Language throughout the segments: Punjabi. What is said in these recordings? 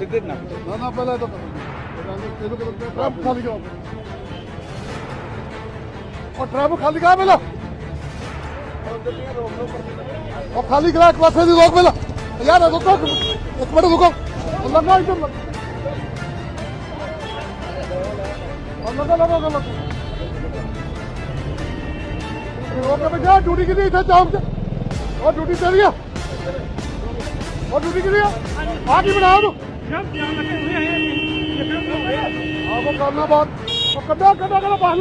ਸਿੱਧੇ ਨਾ। ਨਾ ਨਾ, ਪਹਿਲਾਂ ਤਾਂ ਇਹਨੂੰ ਕਿਹਨੂੰ ਟਰੈਫਿਕ ਖਾਲੀ ਕਰਾਓ ਉਹ ਟਰੈਫਿਕ ਖਾਲੀ ਕਰਾ ਪਹਿਲਾਂ। ਉਹ ਖਾਲੀ ਕਰਾ ਕਲਾਸੇ ਦੀ ਰੋਕ ਪਹਿਲਾਂ। ਯਾਰ, ਰੁਕੋ, ਇੱਕ ਮਿੰਟ ਰੁਕੋ। ਲੰਗਾ ਇੱਧਰ ਲੰਗਾ ਲੰਗਾ ਲੰਗਾ ਰੋਕ ਕੇ ਜਾ ਡਿਊਟੀ ਕਿਹਦੀ ਇੱਥੇ ਚੌਂਕ 'ਚ? ਉਹ ਡਿਊਟੀ ਤੇਰੀ ਆ। ਉਹ ਡਿਊਟੀ ਕਿਹਦੀ ਆ? ਆ ਕੀ ਬਣਾ ਤੂੰ ਆਪ ਕਰਨਾ ਬਾਤ ਉਹ ਕੱਢਾ ਕੱਢਾ ਕੱਢਾ ਬਾਹਰ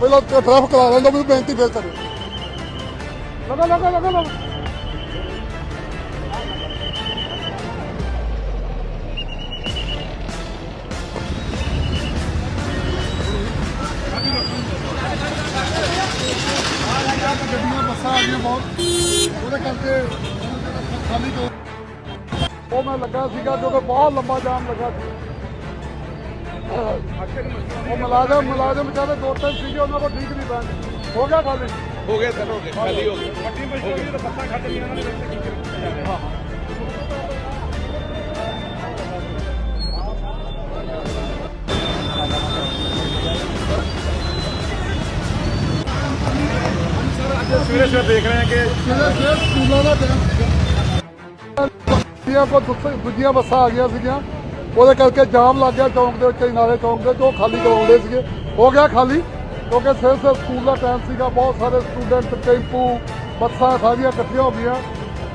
ਪਹਿਲਾਂ ਟ੍ਰੈਫਿਕ ਕਰਾ ਲੈਂਦਾ ਮੈਨੂੰ ਬੇਨਤੀ ਫੇਰ ਕਰੇ ਲਗਾ ਲਗਾ ਲਗਾ ਲਗਾ। ਖਾਲੀ ਤੋਂ ਉਹ ਮੈਂ ਲੱਗਾ ਸੀਗਾ ਕਿਉਂਕਿ ਬਹੁਤ ਲੰਬਾ ਜਾਮ ਲੱਗਾ ਸੀ ਉਹ ਮੁਲਾਜ਼ਮ ਮੁਲਾਜ਼ਮ ਵਿਚਾਰੇ ਦੋ ਤਿੰਨ ਸੀਗੇ ਉਹਨਾਂ ਕੋਲ ਠੀਕ ਨਹੀਂ ਬੈਠ ਹੋ ਗਿਆ ਖਾਲੀ ਹੋ ਗਿਆ ਸਰ ਹੋ ਗਿਆ ਖਾਲੀ ਹੋ ਗਿਆ ਵੱਡੀ ਮਸ਼ਹੂਰੀ ਤਾਂ ਬੱਸਾਂ ਖੱਟ ਲੀਆਂ ਉਹਨਾਂ ਦੇ ਸਵੇਰੇ ਸਵੇਰੇ ਦੇਖ ਰਹੇ ਹਾਂ ਕਿ ਜਿਹੜੇ ਜਿਹੜੇ ਸਕੂਲਾਂ ਦਾ ਟਾਈਮ ਸੀਗਾ ਕੋ ਦੂਜੀਆਂ ਬੱਸਾਂ ਆ ਗਈਆਂ ਸੀਗੀਆਂ ਉਹਦੇ ਕਰਕੇ ਜਾਮ ਲੱਗ ਗਿਆ ਚੌਂਕ ਦੇ ਉੱਤੇ ਨਾਲੇ ਚੌਂਕ ਦੇ ਜੋ ਖਾਲੀ ਕਰਵਾਉਂਦੇ ਸੀਗੇ। ਹੋ ਗਿਆ ਖਾਲੀ ਕਿਉਂਕਿ ਸਿਰ ਸਿਰ ਸਕੂਲ ਦਾ ਟਾਈਮ ਸੀਗਾ ਬਹੁਤ ਸਾਰੇ ਸਟੂਡੈਂਟ ਟੈਂਪੂ ਬੱਸਾਂ ਸਾਰੀਆਂ ਇਕੱਠੀਆਂ ਹੋ ਗਈਆਂ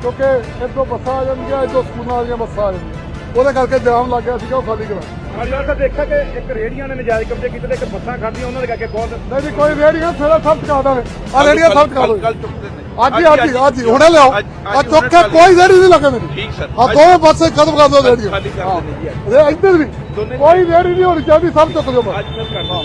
ਕਿਉਂਕਿ ਇੱਥੋਂ ਬੱਸਾਂ ਆ ਜਾਂਦੀਆਂ ਇੱਥੋਂ ਸਕੂਲਾਂ ਵਾਲੀਆਂ ਬੱਸਾਂ ਆ ਜਾਂਦੀਆਂ ਉਹਦੇ ਕਰਕੇ ਜਾਮ ਲੱਗ ਗਿਆ ਸੀਗਾ ਉਹ ਖਾਲੀ ਕਰਾ ਤਾਂ ਦੇਖਿਆ ਕਿ ਇੱਕ ਰੇੜੀਆਂ ਨੇ ਨਜਾਇਜ਼ ਕਬਜ਼ੇ ਕੀਤੇ ਤੇ ਇੱਕ ਬੱਸਾਂ ਖਾਧੀਆਂ ਉਹਨਾਂ ਦੇ ਕਰਕੇ ਬਹੁਤ ਨਹੀਂ ਜੀ ਕੋਈ ਰੇੜੀਆਂ ਥੋੜਾ ਸਭ ਚਕਾ ਦਾਂਗੇ। ਆ ਰੇੜੀਆਂ ਸਭ ਚਕਾ ਦੋ ਕੱਲ ਚੁੱਕਦੇ ਨੇ। ਅੱਜ ਹੀ ਅੱਜ ਹੀ ਅੱਜ ਹੀ। ਹੁਣੇ ਲਿਆਓ। ਆ ਚੁੱਕ ਕੇ ਕੋਈ ਰੇੜੀ ਨਹੀਂ ਲੱਗੇ ਮੇਰੀ ਠੀਕ ਸਰ। ਆ ਦੋਵੇਂ ਪਾਸੇ ਖਤਮ ਕਰ ਦਿਓ ਰੇੜੀਆਂ ਖਾਲੀ ਕਰ ਦਿੰਦੇ ਜੀ ਅੱਜ। ਇਹ ਇੱਧਰ ਵੀ। ਦੋਨੇ- ਕੋਈ ਰੇੜੀ ਨਹੀਂ ਹੋਣੀ ਚਾਹੀਦੀ ਸਭ ਚੁੱਕ ਦਿਓ ਬਸ। ਅੱਜ ਮੈਂ ਕਰਨਾ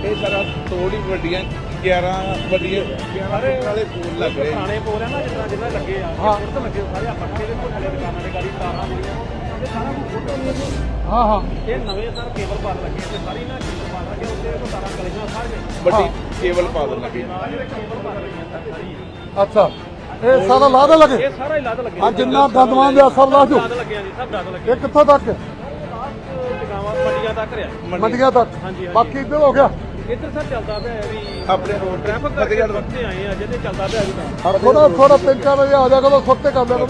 ਇਹ ਸਾਰਾ ਥੋੜੀ ਵੱਡੀਆਂ 11 ਵੱਡੀਆਂ 11 ਵਾਲੇ ਫੋਨ ਲੱਗ ਰਹੇ। ਨੇ। ਪੁਰਾਣੇ ਪੋਲ ਆ ਨਾ ਜਿੱਦਾਂ ਜਿੰਨਾ ਲੱਗੇ ਆ ਹਾਂ। ਇਹ ਫੁੱਟ ਲੱਗੇ ਸਾਰੇ ਆ ਪੱਕੇ ਦੇ ਕੋਲ ਥੱਲੇ ਦੁਕਾਨਾਂ ਦੇ ਗਾੜੀ ਤਾਰਾਂ ਜਿਹੜੀਆਂ ਇਹ ਸਾਰਾ ਕੁਝ ਫੁੱਟ ਹੋਈਆਂ ਜੀ। ਹਾਂ ਹਾਂ। ਇਹ ਨਵੇਂ ਸਰ ਕੇਬਲ ਪਾਰ ਲੱਗੇ ਤੇ ਸਾਰੀ ਨਾ ਕੇਬਲ ਪਾ ਲੱਗੇ ਉੱਤੇ ਉਹ ਤਾਰਾਂ ਕਲੇਜਾਂ ਸਾਰੇ ਵੱਡੀ ਕੇਬਲ ਪਾ ਦੇਣ ਲੱਗੇ ਅੱਛਾ ਇਹ ਸਾਰਾ ਲਾ ਦੇ ਲੱਗੇ? ਇਹ ਸਾਰਾ ਹੀ ਲੱਦ ਲੱਗੇ। ਆ ਜਿੰਨਾ ਗੰਦਮਾਨ ਦੇ ਅਸਰ ਲਾ ਜੂ ਲੱਦ ਲੱਗੇ ਆ ਜੀ ਸਭ ਲੱਦ ਲੱਗੇ ਇਹ ਕਿੱਥੋਂ ਤੱਕ? ਜਗਾਵਾਂ ਮੰਡੀਆਂ ਤੱਕ ਰਿਆ ਮੰਡੀਆਂ ਤੱਕ? ਹਾਂਜੀ, ਹਾਂਜੀ। ਬਾਕੀ ਇੱਧਰ ਹੋ ਗਿਆ? ਇੱਧਰ ਸਰ ਚੱਲਦਾ ਪਿਆ ਵੀ ਆਪਣੇ ਰੋਡ ਟ੍ਰੈਫਿਕ ਕਰਕੇ ਬੱਚੇ ਆਏ ਆ ਜਿਹਦੇ ਚੱਲਦਾ ਪਿਆ ਵੀ ਤਾਂ ਥੋੜਾ ਥੋੜਾ ਤਿੰਨ ਚਾਰ ਵਜੇ ਆ ਜਾ ਕਰੋ ਸੁੱਤੇ ਕਰ ਲਿਆ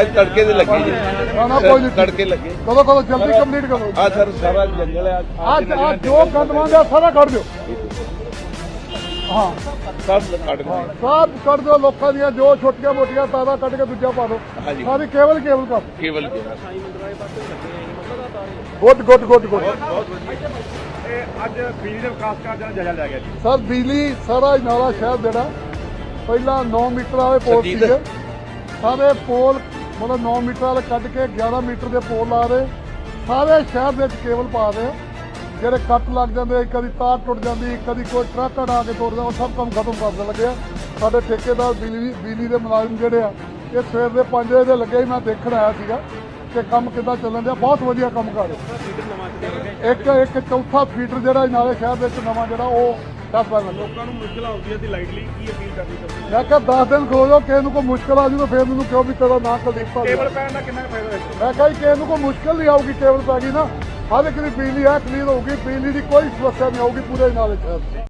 ਅੱਜ ਤੜਕੇ ਦੇ ਲੱਗੇ ਜੀ। ਨਾ ਨਾ ਕੋਈ ਨਹੀਂ। ਤੜਕੇ ਲੱਗੇ। ਕਦੋਂ ਕਦੋਂ ਜਲਦੀ ਕੰਪਲੀਟ ਕਰੋ। ਆ ਸਰ ਸਾਰਾ ਜੰਗਲ ਹੈ। ਅੱਜ ਅੱਜ ਜੋ ਗੰਦਮਾਨ ਦਾ ਸਾਰਾ ਕੱਢ ਦਿਓ। ਹਾਂ। ਸਭ ਕੱਢ ਦਿੰਦੇ ਸਭ ਕੱਢ ਦਿਓ ਲੋਕਾਂ ਦੀਆਂ ਜੋ ਛੋਟੀਆਂ ਮੋਟੀਆਂ ਤਾਰਾਂ ਕੱਢ ਕੇ ਦੂਜਾ ਪਾ ਦਿਓ। ਹਾਂਜੀ। ਸਾਰੀ ਕੇਵਲ ਕੇਵਲ ਕਰ ਕੇਵਲ ਕੇ ਗੁੱਡ ਗੁੱਡ ਗੁੱਡ ਗੁੱਡ। ਬਹੁਤ ਵਧੀਆ। ਇਹ ਅੱਜ ਬਿਜਲੀ ਦੇ ਵਿਕਾਸ ਕਾਰਜਾਂ ਦਾ ਜਾਇਜ਼ਾ ਲਿਆ ਗਿਆ ਜੀ। ਸਰ ਬਿਜਲੀ ਸਾਰਾ ਨਾਲਾ ਸ਼ਹਿਰ ਜਿਹੜਾ ਪਹਿਲਾਂ 9 ਮੀਟਰ ਵਾਲੇ ਪੋਲ ਸਰਜੀਤ। ਸੀਗੇ। ਸਾਰੇ ਪੋਲ ਮਤਲਬ 9 ਮੀਟਰ ਵਾਲੇ ਕੱਢ ਕੇ 11 ਮੀਟਰ ਦੇ ਪੋਲ ਲਾ ਰਹੇ। ਸਾਰੇ ਸ਼ਹਿਰ ਦੇ ਵਿੱਚ ਕੇਬਲ ਪਾ ਰਹੇ। ਆ। ਜਿਹੜੇ ਕੱਟ ਲੱਗ ਜਾਂਦੇ ਕਦੀ ਤਾਰ ਟੁੱਟ ਜਾਂਦੀ ਕਦੀ ਕੋਈ ਟਰੱਕ ਅੜਾ ਕੇ ਤੋੜਦਾ ਉਹ ਸਭ ਕੰਮ ਖਤਮ ਕਰ ਦੇਣ ਲੱਗੇ ਆ। ਸਾਡੇ ਠੇਕੇਦਾਰ ਬਿਜਲੀ ਬਿਜਲੀ ਦੇ ਮੁਲਾਜ਼ਮ ਜਿਹੜੇ ਆ ਇਹ ਸਵੇਰ ਦੇ 5 ਵਜੇ ਦੇ ਲੱਗੇ ਮੈਂ ਦੇਖਣ ਆਇਆ ਸੀਗਾ ਕਿ ਕੰਮ ਕਿੱਦਾਂ ਚੱਲਣ ਡਿਆ। ਬਹੁਤ ਵਧੀਆ ਕੰਮ ਕਰ ਰਹੇ ਇੱਕ ਇੱਕ ਚੌਥਾ ਫੀਡਰ ਜਿਹੜਾ ਨਾਲੇ ਸ਼ਹਿਰ ਵਿੱਚ ਨਵਾਂ ਜਿਹੜਾ ਉਹ 10 ਬਣ ਲੱਗਾ ਲੋਕਾਂ ਨੂੰ ਮੁਸ਼ਕਲ ਆਉਂਦੀ ਹੈ ਤੇ ਲਾਈਟਲੀ ਕੀ ਅਪੀਲ ਕਰਨੀ ਚਾਹੁੰਦੇ ਮੈਂ ਕਿਹਾ 10 ਦਿਨ ਖੋ ਜਾਓ ਕਿਸੇ ਨੂੰ ਕੋਈ ਮੁਸ਼ਕਲ ਆ ਜੂ ਤਾਂ ਫੇਰ ਮੈਨੂੰ ਕਿਉਂ ਵੀ ਤੇਰਾ ਨਾਂ ਕੁਲਦੀਪ ਕੇਬਲ ਪੈਣ ਦਾ ਕਿੰਨਾ ਫਾਇਦਾ ਹੋਇਆ ਮੈਂ ਕਿਹਾ ਜੀ ਕਿਸੇ ਨੂੰ ਕੋਈ ਮੁਸ਼ਕਲ ਨਹੀਂ ਆਊਗੀ ਕੇਬਲ ਪੈ ਗਈ ਨਾ ਹਰ ਇੱਕ ਦੀ ਬਿਜਲੀ ਹੈ ਕਲੀਅਰ ਹੋਊਗੀ, ਬਿਜਲੀ ਦੀ ਕੋਈ ਸਮੱਸਿਆ ਨਹੀਂ ਆਊਗੀ ਪੂਰੇ ਨਾਲੇ ਸ਼ਹਿਰ 'ਚ